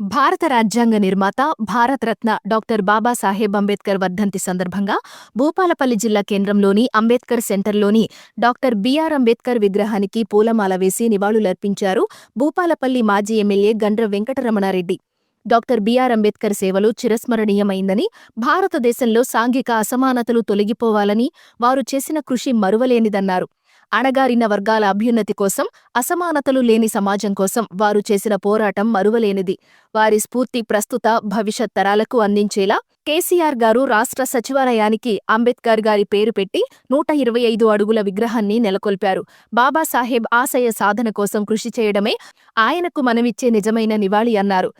భారత రాజ్యాంగ నిర్మాత భారతరత్న డాక్టర్ బాబాసాహెబ్ అంబేద్కర్ వర్ధంతి సందర్భంగా భూపాలపల్లి జిల్లా కేంద్రంలోని అంబేద్కర్ సెంటర్లోని డాక్టర్ బిఆర్ అంబేద్కర్ విగ్రహానికి పూలమాల వేసి నివాళులర్పించారు భూపాలపల్లి మాజీ MLA Gandra Venkataramanareddy. Doctor BR Ambedkar సేవలు చిరస్మరణీయమైందని భారతదేశంలో సాంఘిక అసమానతలు తొలగిపోవాలని వారు చేసిన కృషి మరువలేనిదన్నారు. అణగారిన వర్గాల అభ్యున్నతి కోసం అసమానతలు లేని సమాజం కోసం వారు చేసిన పోరాటం మరువలేనిది. వారి స్ఫూర్తి ప్రస్తుత భవిష్యత్ తరాలకు అందించేలా కేసీఆర్ గారు రాష్ట్ర సచివాలయానికి అంబేద్కర్ గారి పేరు పెట్టి నూట ఇరవై ఐదు అడుగుల విగ్రహాన్ని నెలకొల్పారు. బాబాసాహెబ్ ఆశయ సాధన కోసం కృషి చేయడమే ఆయనకు మనమిచ్చే నిజమైన నివాళి అన్నారు.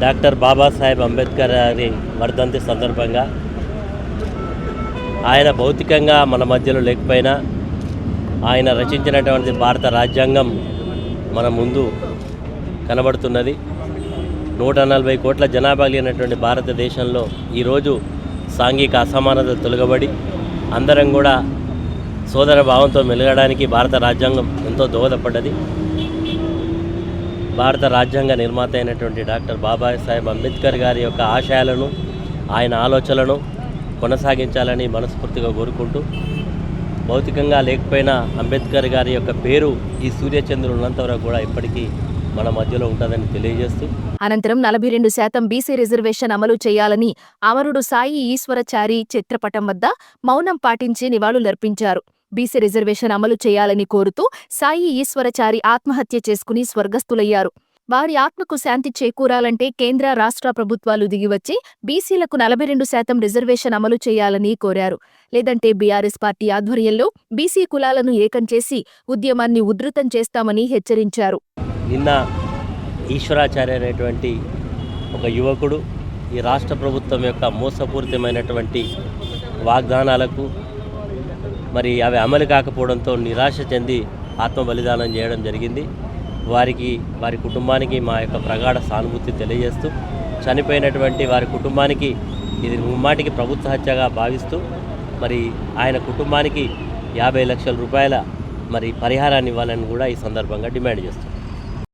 డాక్టర్ బాబాసాహెబ్ అంబేద్కర్ గారి వర్ధంతి సందర్భంగా ఆయన భౌతికంగా మన మధ్యలో లేకపోయినా ఆయన రచించినటువంటి భారత రాజ్యాంగం మన ముందు కనబడుతున్నది. నూట నలభై కోట్ల జనాభా కలిగినటువంటి భారతదేశంలో ఈరోజు సాంఘిక అసమానత తొలగబడి అందరం కూడా సోదర భావంతో మెలగడానికి భారత రాజ్యాంగం ఎంతో దోహదపడ్డది. భారత రాజ్యాంగ నిర్మాత అయినటువంటి డాక్టర్ బాబాసాహెబ్ అంబేద్కర్ గారి యొక్క ఆశయాలను ఆయన ఆలోచనలను కొనసాగించాలని మనస్ఫూర్తిగా కోరుకుంటూ భౌతికంగా లేకపోయినా అంబేద్కర్ గారి యొక్క పేరు ఈ సూర్యచంద్రులు ఉన్నంత వరకు కూడా ఇప్పటికీ మన మధ్యలో ఉంటుందని తెలియజేస్తూ అనంతరం నలభై రెండు శాతం బీసీ రిజర్వేషన్ అమలు చేయాలని అమరుడు సాయి ఈశ్వరచారి చిత్రపటం వద్ద మౌనం పాటించి నివాళులర్పించారు బీసీ రిజర్వేషన్ అమలు చేయాలని కోరుతూ సాయి ఈశ్వరచారి ఆత్మహత్య చేసుకుని స్వర్గస్థులయ్యారు. వారి ఆత్మకు శాంతి చేకూరాలంటే కేంద్ర రాష్ట్ర ప్రభుత్వాలు దిగివచ్చి బీసీలకు నలభై రెండు శాతం రిజర్వేషన్ అమలు చేయాలని కోరారు. లేదంటే బీఆర్ఎస్ పార్టీ ఆధ్వర్యంలో బీసీ కులాలను ఏకం చేసి ఉద్యమాన్ని ఉధృతం చేస్తామని హెచ్చరించారు. నిన్న ఈశ్వరాచార్య అనేటువంటి ఒక యువకుడు ఈ రాష్ట్ర ప్రభుత్వం యొక్క మోసపూరితమైనటువంటి వాగ్దానాలకు మరి అవి అమలు కాకపోవడంతో నిరాశ చెంది ఆత్మ బలిదానం చేయడం జరిగింది. వారికి వారి కుటుంబానికి మా యొక్క ప్రగాఢ సానుభూతి తెలియజేస్తూ చనిపోయినటువంటి వారి కుటుంబానికి ఇది ముమ్మాటికి ప్రభుత్వ హత్యగా భావిస్తూ మరి ఆయన కుటుంబానికి యాభై లక్షల రూపాయల మరి పరిహారాన్ని ఇవ్వాలని కూడా ఈ సందర్భంగా డిమాండ్ చేస్తున్నాం.